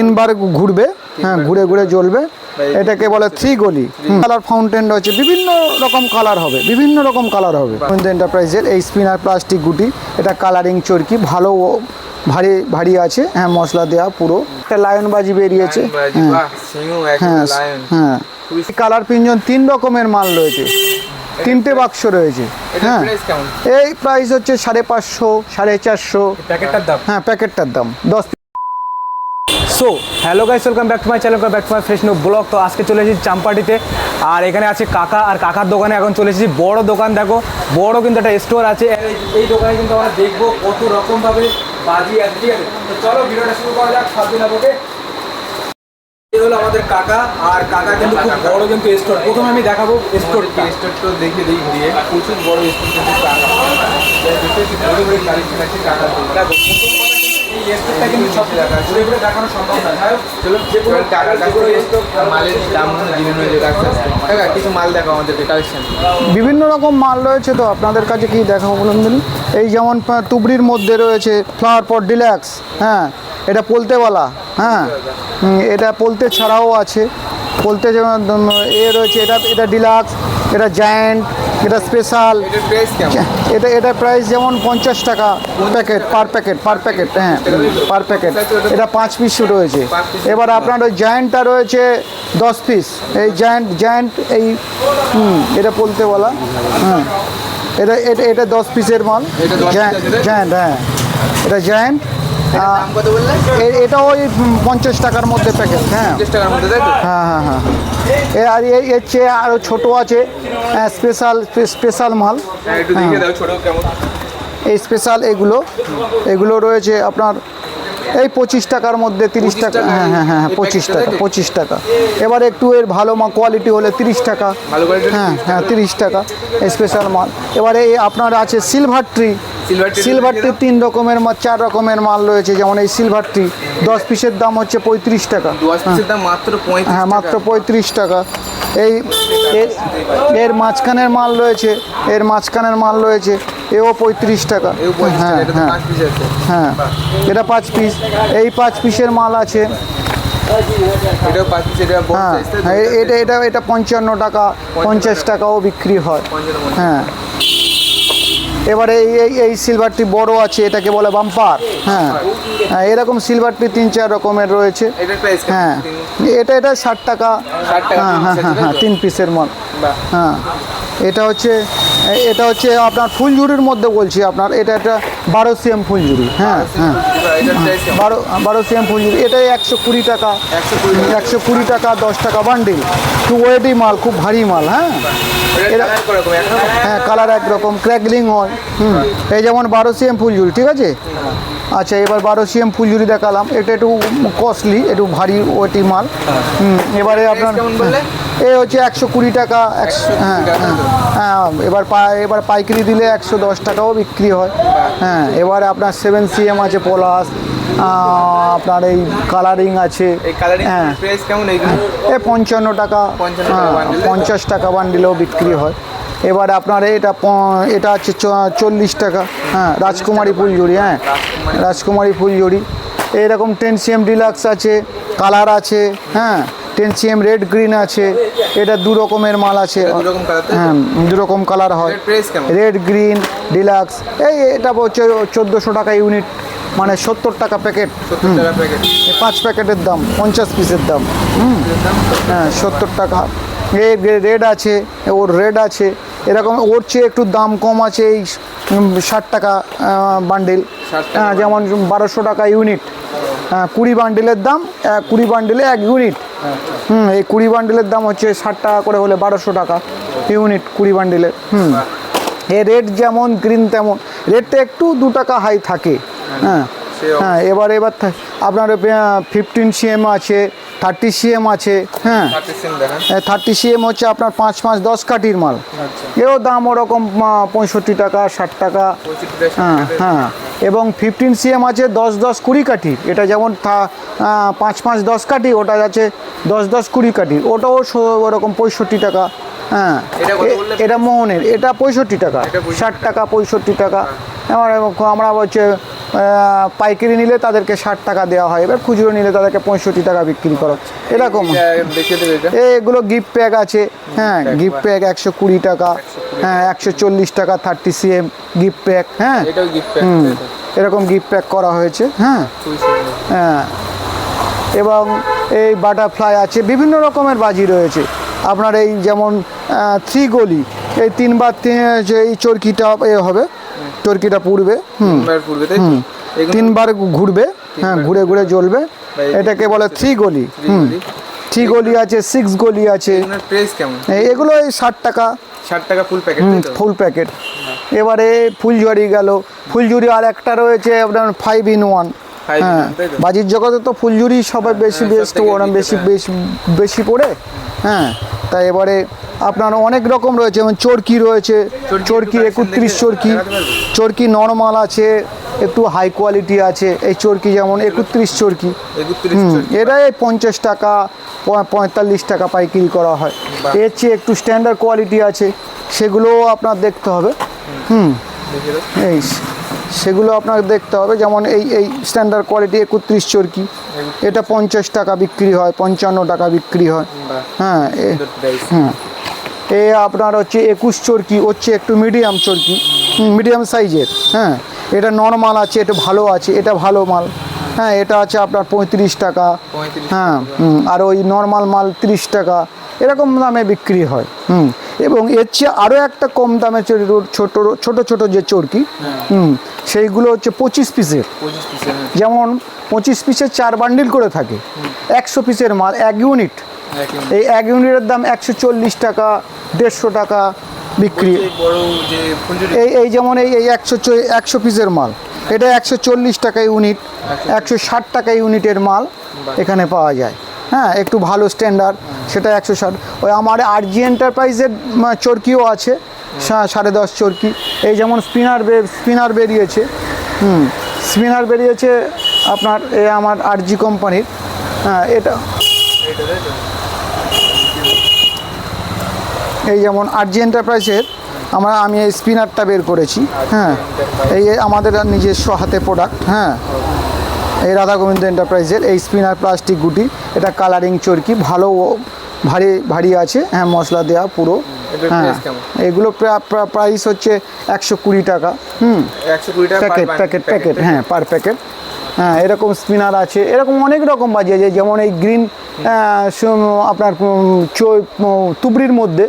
তিনবার ঘুরবে হ্যাঁ ঘুরে ঘুরে জ্বলবে। এটাকে বলে থ্রি গলি কালার ফাউন্টেন রয়েছে বিভিন্ন রকম কালার হবে বিভিন্ন রকম কালার হবে। এন্টারপ্রাইজের এই স্পিনার প্লাস্টিক গুটি এটা কালারিং চরকি ভালো ভারী ভারী আছে। হ্যাঁ মশলা দেওয়া পুরো। একটা লায়ন বাজি বেরিয়েছে। হ্যাঁ। হ্যাঁ হ্যাঁ। কালার পিঞ্জন তিন রকমের মাল রয়েছে। তিনটে বাক্স রয়েছে। হ্যাঁ। এই প্রাইস হচ্ছে সাড়ে পাঁচশো সাড়ে চারশো। প্যাকেটটার দাম? হ্যাঁ প্যাকেটটার দাম। দশ so hello guys welcome back to my channel back to my fresh no blog তো আজকে চলে এসেছি চাম্পাটিতে। আর এখানে আছে কাকা আর কাকার দোকানে এখন চলে এসেছি। বড় দোকান দেখো বড় কিন্তু একটা স্টোর আছে। এই- দোকানে কিন্তু আমরা দেখব কত রকমভাবে বাজি আছে ঠিক আছে? তো চলো ভিডিওটা শুরু করা যাক দিন ওকে এই হলো আমাদের কাকা আর কাকা কিন্তু খুব বড় কিন্তু স্টোর প্রথমে আমি দেখাবো স্টোরটা স্টোর তো দেখে দিই ঘুরিয়ে। প্রচুর বড় স্টোর কিন্তু টাকা বড় বিভিন্ন রকম মাল রয়েছে তো আপনাদের কাছে কি দেখাবো বলুন দিন এই যেমন তুবড়ির মধ্যে রয়েছে ফ্লাওয়ার পট ডিল্যাক্স হ্যাঁ এটা পোলতেওয়ালা হ্যাঁ এটা পোলতে ছাড়াও আছে। পোলতে যেমন এ রয়েছে এটা এটা ডিলাক্স এটা জায়েন্ট এটা স্পেশাল এটা এটা প্রাইস যেমন পঞ্চাশ টাকা packet per packet per packet হ্যাঁ পার প্যাকেট এটা পাঁচ পিস রয়েছে এবার আপনার ওই জায়েন্টটা রয়েছে দশ পিস এই জায়েন্ট জায়েন্ট এই হুম এটা বলতে বলা হ্যাঁ। এটা এটা এটা দশ পিসের মাল। এটা 10 piece আছে, তাই তো? জায়েন্ট হ্যাঁ। এটা জায়েন্ট এটা ওই পঞ্চাশ টাকার মধ্যে প্যাকেট হ্যাঁ। হ্যাঁ হ্যাঁ হ্যাঁ। আর এই এর চেয়ে আরও ছোটো আছে স্পেশাল স্পেশাল মাল। হ্যাঁ কেমন। এই স্পেশাল এগুলো এগুলো রয়েছে আপনার এই পঁচিশ টাকার মধ্যে তিরিশ টাকা হ্যাঁ হ্যাঁ হ্যাঁ পঁচিশ টাকা পঁচিশ টাকা। এবার একটু এর ভালো মা কোয়ালিটি হলে তিরিশ টাকা। হ্যাঁ হ্যাঁ তিরিশ টাকা স্পেশাল মাল। এবারে এই আপনার আছে সিলভার ট্রি সিলভার দেখে ট্রি তিন রকমের মাল চার রকমের মাল রয়েছে যেমন এই সিলভার ট্রি দশ পিসের দাম হচ্ছে পঁয়ত্রিশ টাকা। পঁয়ত্রিশ হ্যাঁ মাত্র পঁয়ত্রিশ টাকা। এই এর- মাঝখানের মাল রয়েছে এর মাঝখানের মাল রয়েছে এও পঁয়ত্রিশ টাকা। হ্যাঁ হ্যাঁ। হ্যাঁ এটা পাঁচ পিস। এই পাঁচ পিসের মাল আছে। হ্যাঁ? হ্যাঁ, এটা এটা এটা পঞ্চান্ন টাকা পঞ্চাশ টাকাও বিক্রি হয়। হ্যাঁ। এবারে এই এই সিলভারটি বড় আছে এটাকে বলে বাম্পার হ্যাঁ হ্যাঁ এরকম সিলভারটি তিন চার রকমের রয়েছে। হ্যাঁ এটা এটা ষাট টাকা। হ্যাঁ হ্যাঁ হ্যাঁ হ্যাঁ তিন পিসের মাল হ্যাঁ এটা হচ্ছে এটা হচ্ছে আপনার ফুলঝুরির মধ্যে বলছি আপনার এটা একটা বারো সিএম ফুলঝুরি। হ্যাঁ হ্যাঁ এটার প্রাইস কেমন? বারো বারো সিএম ফুলঝুরি এটাই একশো কুড়ি টাকা। একশো কুড়ি টাকা। দশ টাকা বান্ডিল খুব ওয়েটি মাল খুব ভারী মাল হ্যাঁ। হ্যাঁ কালার একরকম ক্র্যাকলিং হয়। হুম। এই যেমন বারো সিএম ফুলঝুরি ঠিক আছে? আচ্ছা এবার বারো সিএম ফুলঝুরি দেখালাম। এটা একটু কস্টলি একটু ভারী ওয়েটি মাল। হুম এবারে আপনার কেমন এ হচ্ছে একশো কুড়ি টাকা একশো হ্যাঁ হ্যাঁ। হ্যাঁ এবার পা- এবার পাইকারি দিলে একশো দশ টাকাও বিক্রি হয়। হ্যাঁ এবারে আপনার সেভেন সিএম আছে পলাশ আপনার এই কালারিং আছে। এই হ্যাঁ। প্রাইস কেমন এইগুলো? এ পঞ্চান্ন টাকা। 55 টাকা হ্যাঁ? পঞ্চাশ টাকা বান্ডিলেও বিক্রি হয়। এবারে আপনার এটা এটা হচ্ছে চ- চল্লিশ টাকা। হ্যাঁ রাজকুমারী ফুলঝুরি হ্যাঁ। রাজকুমারী। ফুলঝুরি। এরকম টেন সিএম ডিলাক্স আছে কালার আছে হ্যাঁ। টেন সিএম রেড গ্রিন আছে এটা দু রকমের মাল আছে? হ্যাঁ দু রকম কালার হয়। রেড গ্রিন ডিলাক্স এই এটা চোদ্দোশো টাকা ইউনিট মানে সত্তর টাকা প্যাকেট। প্যাকেট। পাঁচ প্যাকেটের দাম পঞ্চাশ পিসের দাম। হুম। হ্যাঁ সত্তর টাকা। রেড আছে ওর রেড আছে। এরকম ওর চেয়ে একটু দাম কম আছে এই ষাট টাকা বান্ডিল। হ্যাঁ যেমন বারোশো টাকা ইউনিট। হ্যাঁ কুড়ি বান্ডিলের দাম কুড়ি বান্ডিলে এক ইউনিট। হুম এই কুড়ি বান্ডিলের দাম হচ্ছে ষাট টাকা করে হলে বারোশো টাকা ইউনিট কুড়ি বান্ডিলের হুম। এ রেট যেমন গ্রিন তেমন। রেটটা একটু দু টাকা হাই থাকে। হ্যাঁ। হ্যাঁ। এবার এবার থা- আপনার ফিফটিন সিএম আছে থার্টি সিএম আছে হ্যাঁ। থার্টি সিএম হচ্ছে আপনার পাঁচ পাঁচ দশ কাঠির মাল। এও দাম ওরকম পঁয়ষট্টি টাকা ষাট টাকা। হ্যাঁ হ্যাঁ। এবং ফিফটিন সিএম আছে দশ দশ কুড়ি কাঠি। এটা যেমন থা- পাঁচ পাঁচ দশ কাঠি ওটা আছে দশ দশ কুড়ি কাঠি। ওটাও ওরকম পঁয়ষট্টি টাকা। হ্যাঁ। এটা মোহনের। এটা পঁয়ষট্টি টাকা। ষাট টাকা। পঁয়ষট্টি টাকা। এবার আমরা হচ্ছে পাইকারি নিলে তাদেরকে ষাট টাকা দেওয়া হয়। এবার খুচরো নিলে তাদেরকে পঁয়ষট্টি টাকা বিক্রি করা হচ্ছে। এরকম। এগুলো গিফট প্যাক আছে। হ্যাঁ গিফট প্যাক একশো কুড়ি টাকা। হ্যাঁ একশো চল্লিশ টাকা থার্টি সিএম গিফট প্যাক হ্যাঁ। এরকম গিফট প্যাক করা হয়েছে। হ্যাঁ। হ্যাঁ। এবং এই বাটারফ্লাই আছে। বিভিন্ন রকমের বাজি রয়েছে। আপনার এই যেমন থ্রি গলি। এই তিনবার যে এই চরকিটা এ হবে। চরকিটা পুড়বে হুম। তিনবার পূর্বে তাই তো? তিনবার ঘুরবে হ্যাঁ ঘুরে ঘুরে জ্বলবে। এটাকে বলে থ্রি গলি হুম। থ্রি গলি আছে সিক্স গলি আছে। এগুলো এই ষাট টাকা। ষাট টাকা ফুল প্যাকেট ফুল প্যাকেট এবারে ফুলঝুরি গেল। ফুলঝুরি আর একটা রয়েছে আপনার ফাইভ ইন ওয়ান হ্যাঁ? বাজির জগতে তো ফুলঝুরি সবাই বেশি হ্যাঁ, বেস্ট ওরা বেশি হ্যাঁ। বেশি বেশি পড়ে হ্যাঁ তাই এবারে আপনার অনেক রকম রয়েছে যেমন চরকি রয়েছে চরকি একত্রিশ চরকি চরকি নর্মাল আছে একটু হাই কোয়ালিটি আছে এই চরকি যেমন একত্রিশ চরকি একত্রিশ হুম, এটা এই পঞ্চাশ টাকা পঁয়তাল্লিশ টাকা পাইকারি করা হয়। এর চেয়ে একটু স্ট্যান্ডার্ড কোয়ালিটি আছে সেগুলোও আপনার দেখতে হবে হুম। এই সেগুলো আপনাকে দেখতে হবে। যেমন এই এই স্ট্যান্ডার্ড কোয়ালিটি একত্রিশ চরকি। এটা পঞ্চাশ টাকা বিক্রি হয় পঞ্চান্ন টাকা বিক্রি হয়। হ্যাঁ হ্যাঁ এ আপনার হচ্ছে একুশ চরকি হচ্ছে একটু মিডিয়াম চরকি। মিডিয়াম সাইজের হ্যাঁ এটা নর্মাল আছে এটা ভালো আছে এটা ভালো মাল। হ্যাঁ এটা আছে আপনার পঁয়ত্রিশ টাকা। হ্যাঁ আর ওই নর্মাল মাল তিরিশ টাকা। এরকম দামে বিক্রি হয়। হুম এবং এর চেয়ে আরও একটা কম দামে ছোট ছোট ছোট যে চরকি হুম সেইগুলো হচ্ছে পঁচিশ পিসের। যেমন পঁচিশ পিসের চার বান্ডিল করে থাকে একশো পিসের মাল এক ইউনিট। এই এক ইউনিটের দাম একশো চল্লিশ টাকা দেড়শো টাকা বিক্রি। এই এই যেমন এই এই একশো একশো পিসের মাল এটা একশো চল্লিশ টাকা ইউনিট একশো ষাট টাকা ইউনিটের মাল এখানে পাওয়া যায়। হ্যাঁ একটু ভালো স্ট্যান্ডার্ড সেটা একশো ষাট। ওই আমার আরজি এন্টারপ্রাইজের উম, চরকিও আছে সাড়ে দশ চরকি। এই যেমন স্পিনার বে স্পিনার বেরিয়েছে হুম স্পিনার বেরিয়েছে আপনার এ আমার আরজি কোম্পানির হ্যাঁ এটা। এই যেমন আরজি এন্টারপ্রাইজের আমরা আমি এই স্পিনারটা বের করেছি হ্যাঁ এই আমাদের নিজস্ব হাতে প্রোডাক্ট হ্যাঁ। এই রাধা গোবিন্দ এন্টারপ্রাইজের এই স্পিনার প্লাস্টিক গুটি এটা কালারিং চরকি ভালো ভারী ভারী আছে। হ্যাঁ মশলা দেওয়া পুরো। হ্যাঁ। এগুলো প্রাইস হচ্ছে একশো কুড়ি টাকা। হুম। প্যাকেট প্যাকেট প্যাকেট হ্যাঁ পার প্যাকেট হ্যাঁ এরকম স্পিনার আছে। এরকম অনেক রকম বাজি আছে। যেমন এই গ্রিন আপনার তুবড়ির মধ্যে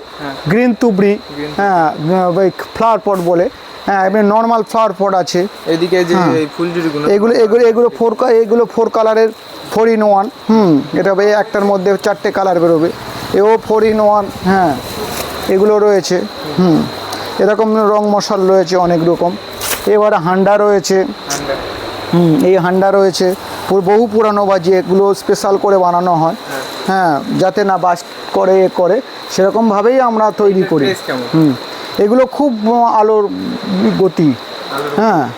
গ্রিন তুবড়ি হ্যাঁ ওই ফ্লাওয়ার পট বলে হ্যাঁ এমনি নর্মাল ফ্লাওয়ার পট আছে। এদিকে যে হ্যাঁ। এগুলো এগুলো এগুলো ফোর এগুলো ফোর কালারের ফোর ইন ওয়ান হুম এটা একটার মধ্যে চারটে কালার বেরোবে। এও ফোর ইন ওয়ান হ্যাঁ এগুলো রয়েছে হুম। এরকম রং মশাল রয়েছে অনেক রকম। এবার হান্ডা রয়েছে। হুম এই হান্ডা রয়েছে। বহু পুরানো বাজি এগুলো স্পেশাল করে বানানো হয় হ্যাঁ। যাতে না বাস করে এ করে সেরকমভাবেই আমরা তৈরি করি। হুম এগুলো খুব আলোর গতি। হ্যাঁ।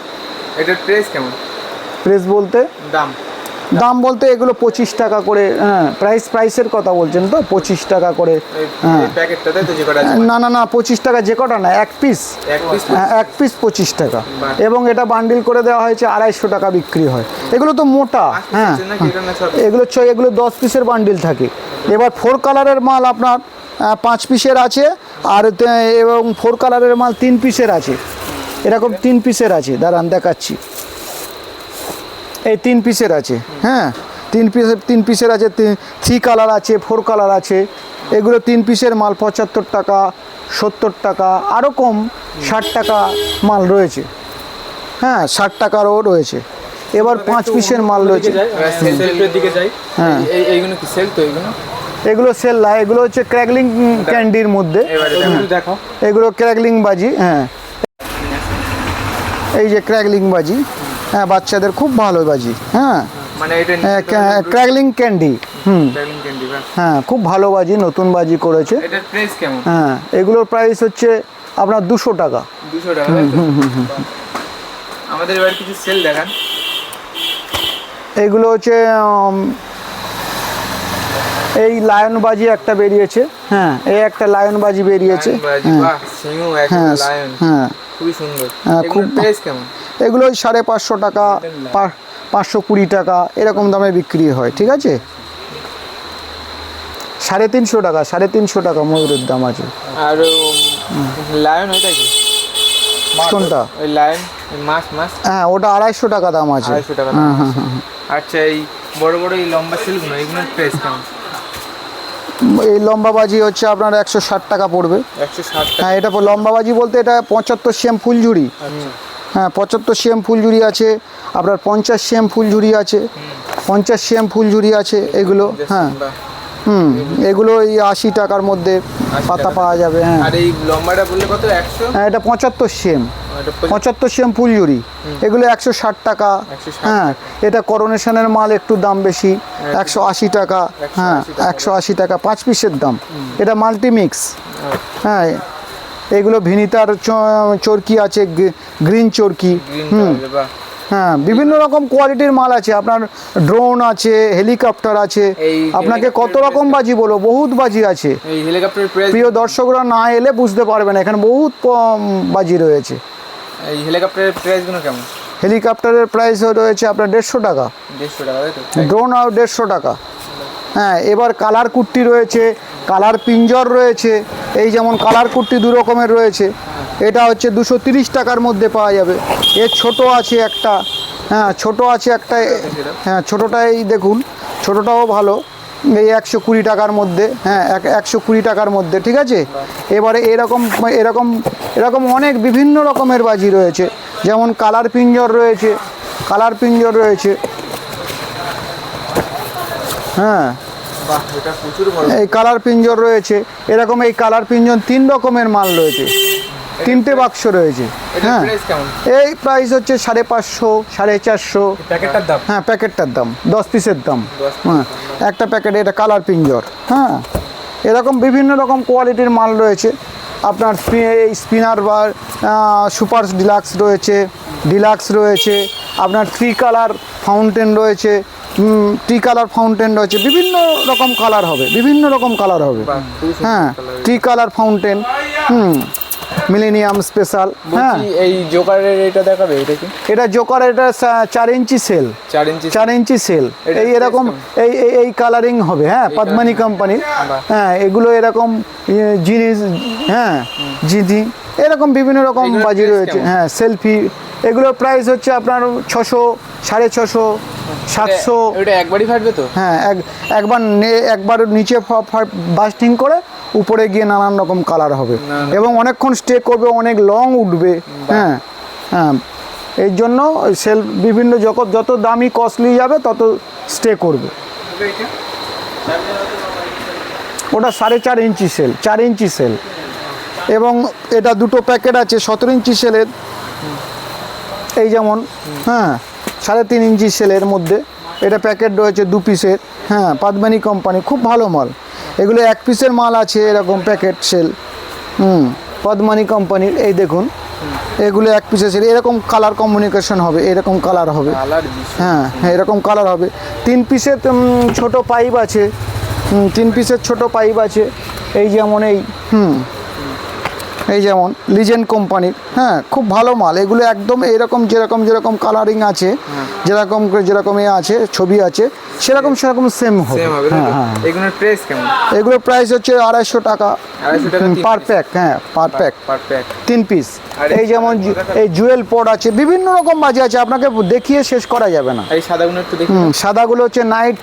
এটা প্রেস কেমন? প্রেস বলতে? দাম? দাম বলতে এগুলো পঁচিশ টাকা করে হ্যাঁ প্রাইস প্রাইসের কথা বলছেন তো পঁচিশ টাকা করে হ্যাঁ। না না না পঁচিশ টাকা যে কটা না এক পিস এক পিস এক পিস পঁচিশ টাকা। এবং এটা বান্ডিল করে দেওয়া হয়েছে আড়াইশো টাকা বিক্রি হয়। এগুলো তো মোটা হ্যাঁ সব এগুলো ছ এগুলো দশ পিসের বান্ডিল থাকে। এবার ফোর কালারের মাল আপনার পাঁচ পিসের আছে আর এবং ফোর কালারের মাল তিন পিসের আছে। এরকম তিন পিসের আছে। দাঁড়ান দেখাচ্ছি। এই তিন পিসের আছে। হ্যাঁ তিন পিসের তিন পিসের আছে থ্রি কালার আছে ফোর কালার আছে। এগুলো তিন পিসের মাল পঁচাত্তর টাকা, সত্তর টাকা আরও কম, ষাট টাকা মাল রয়েছে। হ্যাঁ ষাট টাকারও রয়েছে। এবার পাঁচ পিসের মাল রয়েছে। হ্যাঁ। এগুলো সেল না এগুলো হচ্ছে ক্র্যাকলিং ক্যান্ডির মধ্যে। এগুলো ক্র্যাকলিং বাজি হ্যাঁ। এই যে ক্র্যাকলিং বাজি। হ্যাঁ বাচ্চাদের খুব ভালো বাজি। হ্যাঁ। মানে এটা ক্র্যাকলিং ক্যান্ডি। হুম। হ্যাঁ খুব ভালো বাজি নতুন বাজি করেছে। হ্যাঁ এগুলোর প্রাইস হচ্ছে আপনার দুশো টাকা? আমাদের এবার কিছু সেল দেখান। এগুলো হচ্ছে এই লায়ন বাজি একটা বেরিয়েছে। হ্যাঁ এই একটা লায়ন বাজি বেরিয়েছে। হ্যাঁ। হ্যাঁ হ্যাঁ। খুবই সুন্দর। হ্যাঁ, খুব- প্রাইস কেমন? এগুলো ওই সাড়ে পাঁচশো টাকা পাঁচশো কুড়ি টাকা এরকম দামে বিক্রি হয় ঠিক আছে? সাড়ে তিনশো টাকা সাড়ে তিনশো টাকা ময়ূরের দাম আছে। আর লায়ন ওইটা কি? কোনটা? ওই লায়ন মাছ মাছ? হ্যাঁ ওটা আড়াইশো টাকা দাম আছে। আড়াইশো টাকা আচ্ছা এই বড় বড় এই লম্বা সিল্কগুলো এগুলোর প্রাইস কেমন? এই লম্বাবাজি হচ্ছে আপনার একশো ষাট টাকা পড়বে। হ্যাঁ এটা লম্বাবাজি বলতে এটা পঁচাত্তর সিএম ফুলঝুড়ি হ্যাঁ পঁচাত্তর সিএম ফুলঝুড়ি আছে আপনার পঞ্চাশ সিএম ফুলঝুড়ি আছে পঞ্চাশ সিএম ফুলঝুড়ি আছে এগুলো হ্যাঁ। হুম এগুলো এই আশি টাকার মধ্যে পাতা পাওয়া যাবে হ্যাঁ। আর এই লম্বাটা বললে কত একশো? হ্যাঁ এটা পঁচাত্তর পঁচিশ- পঁচাত্তর। সিএম ফুলঝুরি। এগুলো একশো ষাট টাকা। হ্যাঁ এটা করোনেশনের মাল একটু দাম বেশি। একশো আশি টাকা। হ্যাঁ একশো আশি টাকা পাঁচ পিসের দাম। এটা মাল্টিমিক্স। হ্যাঁ এগুলো ভিনিতার চরকি আছে গ্রিন চরকি। হুম। হ্যাঁ বিভিন্ন রকম কোয়ালিটির মাল আছে। আপনার ড্রোন আছে হেলিকপ্টার আছে। আপনাকে কত রকম বাজি বলো বহুত বাজি আছে। প্রিয় দর্শকরা না এলে বুঝতে পারবেন এখানে বহুত বাজি রয়েছে। এই হেলিকপ্টারের প্রাইসগুলো কেমন? হেলিকপ্টারের প্রাইস রয়েছে আপনার দেড়শো টাকা। দেড়শো টাকা ড্রোন আর দেড়শো টাকা। হ্যাঁ এবার কালার কুর্তি রয়েছে কালার পিঞ্জর রয়েছে এই যেমন কালার কুর্তি দু রকমের রয়েছে। এটা হচ্ছে দুশো তিরিশ টাকার মধ্যে পাওয়া যাবে। এর ছোট আছে একটা হ্যাঁ ছোট আছে একটা হ্যাঁ ছোটোটাই দেখুন ছোটোটাও ভালো এই একশো কুড়ি টাকার মধ্যে হ্যাঁ এক একশো কুড়ি টাকার মধ্যে ঠিক আছে? এবারে এরকম এরকম এরকম অনেক বিভিন্ন রকমের বাজি রয়েছে যেমন কালার পিঞ্জর রয়েছে কালার পিঞ্জর রয়েছে। হ্যাঁ এই কালার পিঞ্জর রয়েছে এরকম এই কালার পিঞ্জন তিন রকমের মাল রয়েছে। তিনটে বাক্স রয়েছে। হ্যাঁ। এই প্রাইস হচ্ছে সাড়ে পাঁচশো সাড়ে চারশো। প্যাকেটটার দাম? হ্যাঁ প্যাকেটটার দাম। দশ পিসের দাম। হ্যাঁ। একটা প্যাকেট এটা কালার পিঞ্জর হ্যাঁ। এরকম বিভিন্ন রকম কোয়ালিটির মাল রয়েছে। আপনার স্পিনার বা সুপার ডিলাক্স রয়েছে ডিলাক্স রয়েছে। আপনার থ্রি কালার ফাউন্টেন রয়েছে। ট্রি কালার ফাউন্টেন রয়েছে। বিভিন্ন রকম কালার হবে। বিভিন্ন রকম কালার হবে। হ্যাঁ। Tree colour fountain hmm. Millennium special হ্যাঁ। এই জোকারের এটা দেখাবে এটা কি? এটা জোকার এটা চার ইঞ্চি সেল। চার ইঞ্চি চার ইঞ্চি সেল। এই এরকম এই এই- কালারিং হবে হ্যাঁ পদ্মানি কোম্পানির হ্যাঁ এগুলো এরকম জিনিস হ্যাঁ জিজি এরকম বিভিন্ন রকম বাজি রয়েছে হ্যাঁ সেলফি এগুলোর প্রাইস হচ্ছে আপনার ছশো সাড়ে ছশো সাতশো। ওটা একবারই ফাটবে তো? হ্যাঁ এক একবার নে- একবার নিচে বাস্টিং করে উপরে গিয়ে নানান রকম কালার হবে। এবং অনেকক্ষণ স্টে করবে অনেক লং উঠবে। হ্যাঁ হ্যাঁ। এই জন্য সেল বিভিন্ন যত যত দামি কস্টলি যাবে তত স্টে করবে। ওটা সাড়ে চার ইঞ্চি সেল চার ইঞ্চি সেল এবং এটা দুটো প্যাকেট আছে সতেরো ইঞ্চি সেলের এই যেমন হ্যাঁ সাড়ে তিন ইঞ্চি সেলের মধ্যে। এটা প্যাকেট রয়েছে দু পিসের হ্যাঁ পাদমানি কোম্পানি খুব ভালো মাল। এগুলো এক পিসের মাল আছে এরকম প্যাকেট সেল হুম পদ্মানি কোম্পানির এই দেখুন। এগুলো এক পিসের সেল এরকম কালার কমিউনিকেশন হবে এরকম কালার হবে। হ্যাঁ হ্যাঁ এরকম কালার হবে। তিন পিসের ছোট পাইপ আছে। তিন পিসের ছোট পাইপ আছে। এই যেমন এই হুম। এই যেমন লিজেন্ড কোম্পানির হ্যাঁ খুব ভালো মাল। এগুলো একদম এরকম যেরকম যেরকম কালারিং আছে যেরকম করে যেরকম এ আছে ছবি আছে সেরকম সেরকম সেম হবে। হ্যাঁ হ্যাঁ। এগুলোর প্রাইস কেমন? এগুলোর প্রাইস হচ্ছে আড়াইশো টাকা। পার প্যাক হ্যাঁ পার প্যাক তিন পিস এই যেমন এই জুয়েল পড আছে বিভিন্ন রকম বাজি আছে আপনাকে দেখিয়ে শেষ করা যাবে না। এই সাদাগুলো একটু দেখি। হুম, সাদাগুলো হচ্ছে নাইট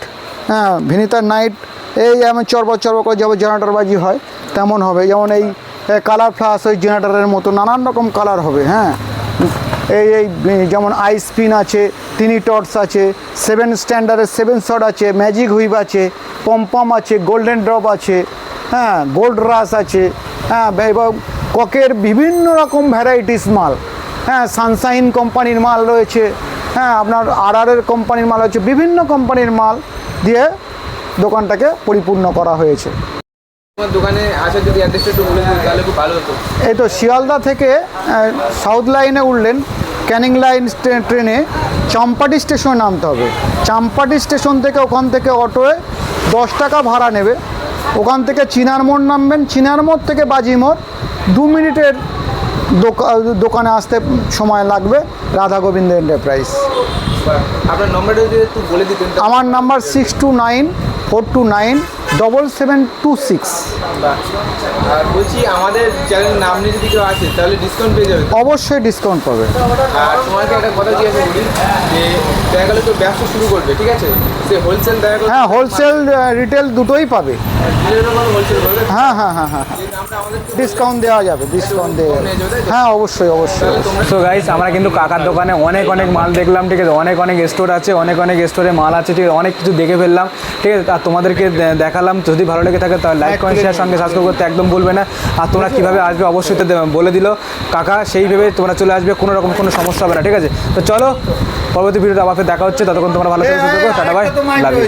হ্যাঁ ভিনিতার নাইট এই যেমন চরবর চরবর করে যেমন জেনারেটর বাজি হয় তেমন হবে। যেমন এই কালার ফ্লাস ওই জেনারেটারের মতো নানান রকম কালার হবে হ্যাঁ? এই এই যেমন আইস স্পিন আছে, তিনি টর্চ আছে সেভেন স্ট্যান্ডার্ডের সেভেন শট আছে ম্যাজিক হুইপ আছে পম্পম আছে গোল্ডেন ড্রপ আছে হ্যাঁ গোল্ড রাস আছে হ্যাঁ এবং ককের বিভিন্ন রকম ভ্যারাইটিস মাল হ্যাঁ সানসাইন কোম্পানির মাল রয়েছে হ্যাঁ আপনার আরআরের কোম্পানির মাল রয়েছে, বিভিন্ন কোম্পানির মাল দিয়ে দোকানটাকে পরিপূর্ণ করা হয়েছে। দোকানে আসার যদি অ্যাড্রেসটা একটু বলে তাহলে খুব ভালো হতো। এই তো শিয়ালদা থেকে সাউথ লাইনে উঠলেন ক্যানিং লাইন ট্রেনে চাম্পাটি স্টেশনে নামতে হবে। চাম্পাটি স্টেশন থেকে ওখান থেকে অটোয় দশ টাকা ভাড়া নেবে। ওখান থেকে চিনার মোড় নামবেন চিনার মোড় থেকে বাজি মোড় দু মিনিটের দোকা- দোকানে আসতে সময় লাগবে রাধা গোবিন্দ এন্টারপ্রাইজ আপনার নম্বরটা যদি একটু বলে দিতেন আমার number six two nine four two nine double seven two six আর বলছি আমাদের চ্যানেল নাম নিয়ে যদি কেউ আসে তাহলে ডিসকাউন্ট পেয়ে যাবে। অবশ্যই ডিসকাউন্ট পাবে। আর তোমাকে একটা কথা জিজ্ঞাসা করি যে দেখা গেলে তো ব্যবসা শুরু করবে ঠিক আছে? সে হোলসেল দেখা গেলো হ্যাঁ হোলসেল রিটেল দুটোই পাবে। হ্যাঁ হ্যাঁ হ্যাঁ হ্যাঁ যে নামটা আমাদের ডিসকাউন্ট দেওয়া যাবে ডিসকাউন্ট দেওয়া হ্যাঁ অবশ্যই অবশ্যই সো গাইস আমরা কিন্তু কাকার দোকানে অনেক অনেক মাল দেখলাম ঠিক আছে? অনেক অনেক স্টোর আছে অনেক অনেক স্টোরে মাল আছে ঠিক আছে? অনেক কিছু দেখে ফেললাম ঠিক আছে? আর তোমাদেরকে দে- দেখালাম। যদি ভালো লেগে থাকে তাহলে লাইক কমেন্ট শেয়ার সঙ্গে সাবস্ক্রাইব করতে একদম বলবে না। আর তোমরা কীভাবে আসবে অবশ্যই তো বলে দিল। কাকা সেইভাবে তোমরা চলে আসবে কোনো রকম কোনো সমস্যা হবে না ঠিক আছে? তো চলো পরবর্তী ভিডিওতে আবার দেখা হচ্ছে। ততক্ষণ তোমরা ভালো থাকো টাটা ভাই লাভ ইউ